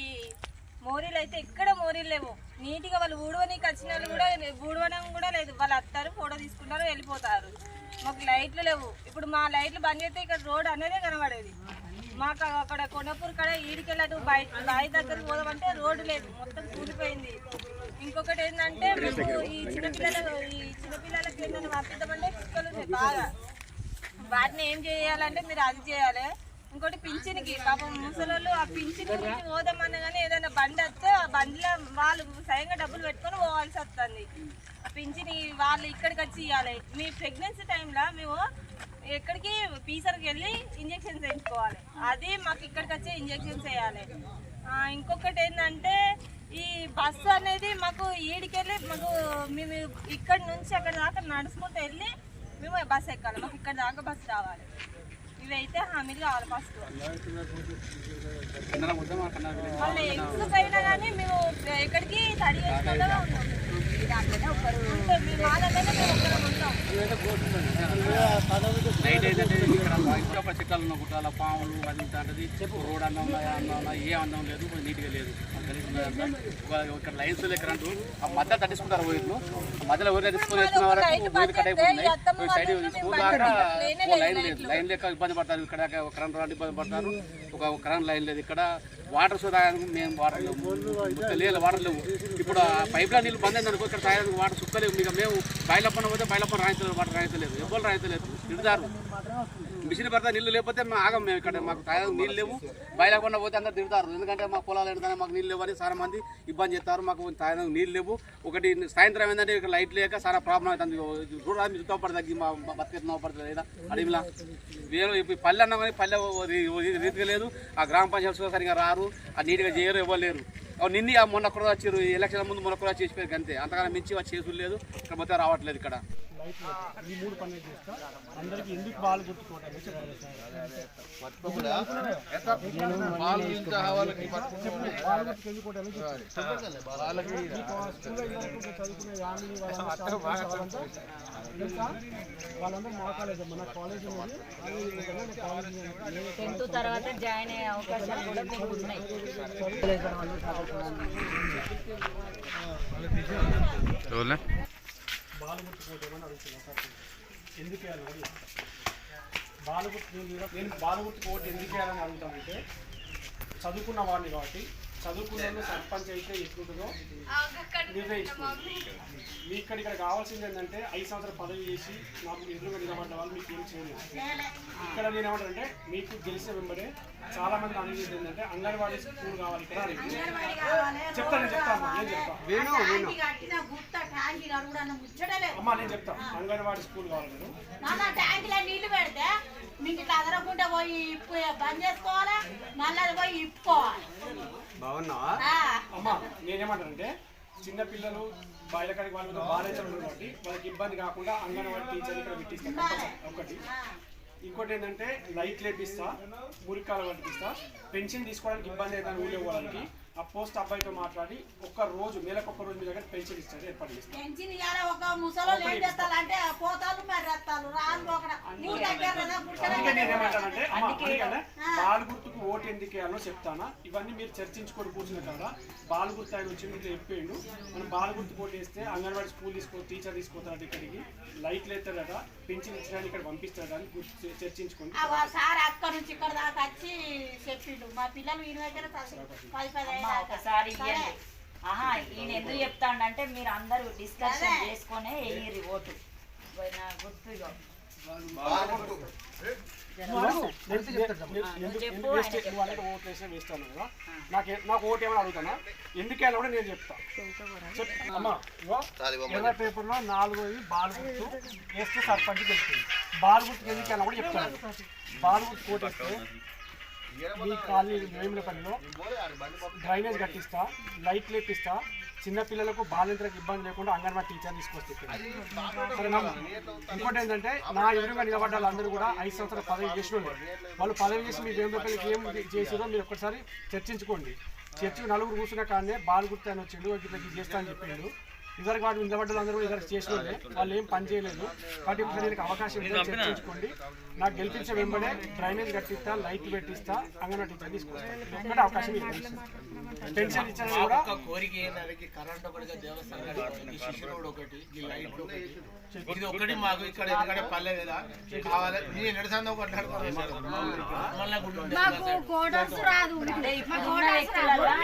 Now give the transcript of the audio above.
ఈ మోరీలు అయితే ఎక్కడ మోరీలు లేవు. నీట్గా వాళ్ళు ఊడవనికి వచ్చిన వాళ్ళు కూడా ఊడవడం కూడా లేదు. వాళ్ళు వస్తారు ఫోటో తీసుకుంటారు వెళ్ళిపోతారు. మాకు లైట్లు లేవు. ఇప్పుడు మా లైట్లు బంద్ చేస్తే ఇక్కడ రోడ్ అనేదే కనబడేది. మాకు అక్కడ కొండపూర్ కాడ ఈడికెళ్ళదు బయట బావి దగ్గరికి పోదామంటే రోడ్డు లేదు. మొత్తం కూలిపోయింది. ఇంకొకటి ఏంటంటే మేము ఈ చిన్నపిల్లలు ఈ చిన్నపిల్లలకి ఏంటంటే పంపిద్దామంటే కుక్కలు బాగా. వాటిని ఏం చేయాలంటే మీరు అది చేయాలి. ఇంకోటి పింఛన్కి. పాపం ముసలోళ్ళు ఆ పింఛన్ గురించి పోదామన్నా కానీ ఏదైనా బండి వస్తే ఆ బండిలో వాళ్ళు స్వయంగా డబ్బులు పెట్టుకొని పోవాల్సి వస్తుంది. ఆ పింఛన్ వాళ్ళు ఇక్కడికి వచ్చి ఇవ్వాలి. మీ ప్రెగ్నెన్సీ టైంలో మేము ఎక్కడికి పీసర్కి వెళ్ళి ఇంజెక్షన్స్ వేయించుకోవాలి. అది మాకు ఇక్కడికి వచ్చి ఇంజెక్షన్స్ వేయాలి. ఇంకొకటి ఏంటంటే ఈ బస్సు అనేది మాకు ఈడికెళ్ళి మాకు మేము ఇక్కడ నుంచి అక్కడ దాకా నడుచుకుంటూ వెళ్ళి మేము బస్సు ఎక్కాలి. మాకు ఇక్కడ దాకా బస్సు రావాలి. ఇవైతే హామీలు కావాలి ఫస్ట్. మళ్ళీ అయినా కానీ మేము ఎక్కడికి స్టడీ చేసుకుంటూ ఇక్కడ చెట్టాలు ఉన్న గుట్టాల పాములు అది అంటది చెప్పు రోడ్ అన్నం ఉన్నాయా అన్నం ఉన్నాయి ఏ అన్నం లేదు కొంచెం నీట్గా లేదు ఒక- ఇక్కడ లైన్స్ కరెంటు ఆ మధ్య తట్టించుకుంటారు వైర్లు మధ్యలో వైర్లు తీసుకుని వేసుకున్న వరకు వైర్ కట్ అయిపోతున్నాయి సైడ్ స్కూల్ దాకా లైన్ లేదు లైన్ లేక ఇబ్బంది పడతారు ఇక్కడ ఒక కరెంట్ రాని ఇబ్బంది పడతారు ఒక కరెంట్ లైన్ లేదు ఇక్కడ వాటర్ సో మేము వాటర్ లేవు ఇంకా లేదు వాటర్ లేవు ఇప్పుడు పైప్ లైన్ నీళ్ళు బంద్ అయిందనుకో ఇక్కడ తాగడానికి వాటర్ సుక్కలేవు మీకు మేము బయలప్పన పోతే బయలప్పన రాయించలేదు వాటర్ రాయించలేదు ఎవరు రాయించలేదు తిడతారు. మిషన్ పడితే నీళ్ళు లేకపోతే మేము ఆగం మేము ఇక్కడ. మాకు తాగదు నీళ్ళు లేవు. బయలకుండా పోతే అందరు తిడతారు. ఎందుకంటే మా పొలాలు ఎండుతానే మాకు నీళ్ళు లేవని చాలా మంది ఇబ్బంది చేస్తారు. మాకు తాగడానికి నీళ్ళు లేవు. ఒకటి సాయంత్రం ఏంటంటే ఇక్కడ లైట్ లేక చాలా ప్రాబ్లం అవుతుంది. చూడాలి రాదు తోపడి తగ్గి మా బతికెట్ నోపడుతుంది లేదా అడవిలా. వేరే ఇప్పుడు పల్లె అన్నా కానీ పల్లె రీతిగా లేదు. ఆ గ్రామ పంచాయతీ సరిగా రారు. ఆ నీట్గా చేయరు ఇవ్వలేరు నిన్న ఆ మొన్న కూడా వచ్చారు ఎలక్షన్ ముందు మొన్న కూడా చేసిపోయారు అంతే. అంతకన్నా మించి వచ్చి చేసులేదు ఇక్కడ మొత్తం రావట్లేదు ఇక్కడ. ఈ మూడు పనులు చేస్తా. అందరికి ఎందుకు బాల్ గుర్తుకోవటం వాళ్ళందరూ మా కాలేజ్ మన కాలేజ్ టెన్త్ తర్వాత జాయిన్ అయ్యే అవకాశాలు కూడా ఉన్నాయి బాలు గుర్తుకోవటం అని సార్? ఎందుకు వేయాలి బాలు గుర్తు నేను బాలు నేను గుర్తుకోవటం ఎందుకు వేయాలని అడుగుతానంటే చదువుకున్న వాడిని కాబట్టి చదువుకున్న సర్పంచ్ అయితే ఎట్లుంటుందో నిర్ణయించుకోండి మీ ఇక్కడ ఇక్కడ కావాల్సింది ఏంటంటే ఐదు సంవత్సరాలు పదవి చేసి నాకు ఎదురుగా నిలబడ్డ వాళ్ళు మీకు ఏం చేయలేదు ఇక్కడ నేను ఏమంటానంటే మీకు తెలిసిన వెంబడే చాలా మంది అనేది ఏంటంటే అంగన్వాడీ స్కూల్ కావాలి ఇక్కడ అని. చెప్తాను చెప్తాను నేను చెప్తాను. అమ్మా నేను చెప్తాను. అంగన్వాడీ స్కూల్ కావాలి నీళ్ళు పెడితే మీకు ఇట్లా అదరకుండా పోయి ఇప్పు బంద్ చేసుకోవాలి? నల్లది పోయి ఇప్పుకోవాలి? బాగున్నావా? ఆ, అమ్మా నేనేమంటానంటే చిన్న పిల్లలు బయటకాడికి వాళ్ళు బాధ్యతలు ఉన్నారు కాబట్టి వాళ్ళకి ఇబ్బంది కాకుండా అంగన్వాడీ టీచర్ ఇక్కడ పెట్టిస్తాను ఒకటి. ఇంకోటి ఏంటంటే లైట్ లేపిస్తా మురికాలు పట్టిస్తా పెన్షన్ తీసుకోవడానికి ఇబ్బంది అవుతుంది ఊళ్ళో వాళ్ళకి. ఆ పోస్ట్ అబ్బాయితో మాట్లాడి ఒక్క రోజు నెలకు ఒక్క రోజు మీ దగ్గర పెన్షన్ ఇస్తారు ఏర్పాటు ఒక ఏం చేస్తారంటే పోతాలు మరి రాను కదా, నేనేమంటానంటే అమ్మా అందుకనే గుర్తుకు ఓటు ఎందుకు వేయాలో చెప్తానా? ఇవన్నీ మీరు చర్చించుకొని కూర్చున్న కదా బాల్ గుర్తు ఆయన వచ్చి మీరు చెప్పేయండు. మనం బాల్ గుర్తు ఓటు వేస్తే అంగన్వాడీ స్కూల్ తీసుకో టీచర్ తీసుకుంటారట ఇక్కడికి. లైట్లు ఎత్తారట పెన్షన్ ఇచ్చడానికి ఇక్కడ పంపిస్తారట అని గుర్తు చర్చించుకోండి సార్ అక్కడ నుంచి ఇక్కడ దాకా వచ్చి చెప్పిండు. మా పిల్లలు వీరి దగ్గర పది పది ఆహా ఈయన ఎందుకు చెప్తాడంటే మీరు అందరూ డిస్కషన్ చేసుకునే వేయరు ఓటు. నా గుర్తు ఇగో. ఎందుకు ఎందుకు వేస్ట్ నువ్వు అనేది ఓటు వేస్తే వేస్ట్ అన్నావు కదా. నాకు ఓటు ఏమని అడుగుతానా? ఎందుకు వేయాలో కూడా నేను చెప్తా. చెప్ అమ్మా ఇగో ఎర్ర పేపర్లో నాలుగు బాల్ గుర్తు వేస్తే సర్పంచ్ తెలుస్తుంది బాల్ గుర్తు ఎందుకు వేయాలో కూడా చెప్తాను. బాల్ గుర్తు ఓటు వేస్తే మీ కాలనీ పనిలో డ్రైనేజ్ కట్టిస్తా లైట్ లేపిస్తా చిన్న పిల్లలకు బాలింతలకు ఇబ్బంది లేకుండా అంగన్వాడీ టీచర్ తీసుకొస్తే ఇంకోటి ఏంటంటే నా ఎదురుగా నిలబడ్డ వాళ్ళందరూ కూడా ఐదు సంవత్సరాల పదవి చేసిన వాళ్ళే. వాళ్ళు పదవి చేసి మీ వేముల పిల్లలకి ఏం చేసారో మీరు ఒక్కసారి చర్చించుకోండి. చర్చకు నలుగురు కూర్చున్న కాడనే బాల్ గుర్తు అని వచ్చిండు ఇట్లా చేస్తా అని చెప్పిండు. ఇద్దరు వాటి నిలబడ్డ అందరూ కూడా ఇద్దరు చేసిన వాళ్ళే. ఏం పని చేయలేదు. కాబట్టి ఇప్పుడు దీనికి అవకాశం ఇద్దరు చర్చించుకోండి నాకు గెలిపించే వెంబడే డ్రైనేజ్ కట్టిస్తా లైట్ పెట్టిస్తా అంగన్వాడీ టీచర్ తీసుకొస్తాను అవకాశం. పెన్షన్ ఇచ్చిన కూడా కోరిక ఏంటంటే కరెంట్ ఒకటి దేవస్థానం ఈ శిష్యు రోడ్ ఒకటి ఈ లైట్ ఒకటి. ఇది ఒకటి మాకు ఇక్కడ ఎందుకంటే పల్లె కదా. కావాలి. నేను ఎడసాందో కొట్లాడుకోవాలి. మళ్ళీ గుడి ఉంది. మాకు గోడౌన్స్ రాదు.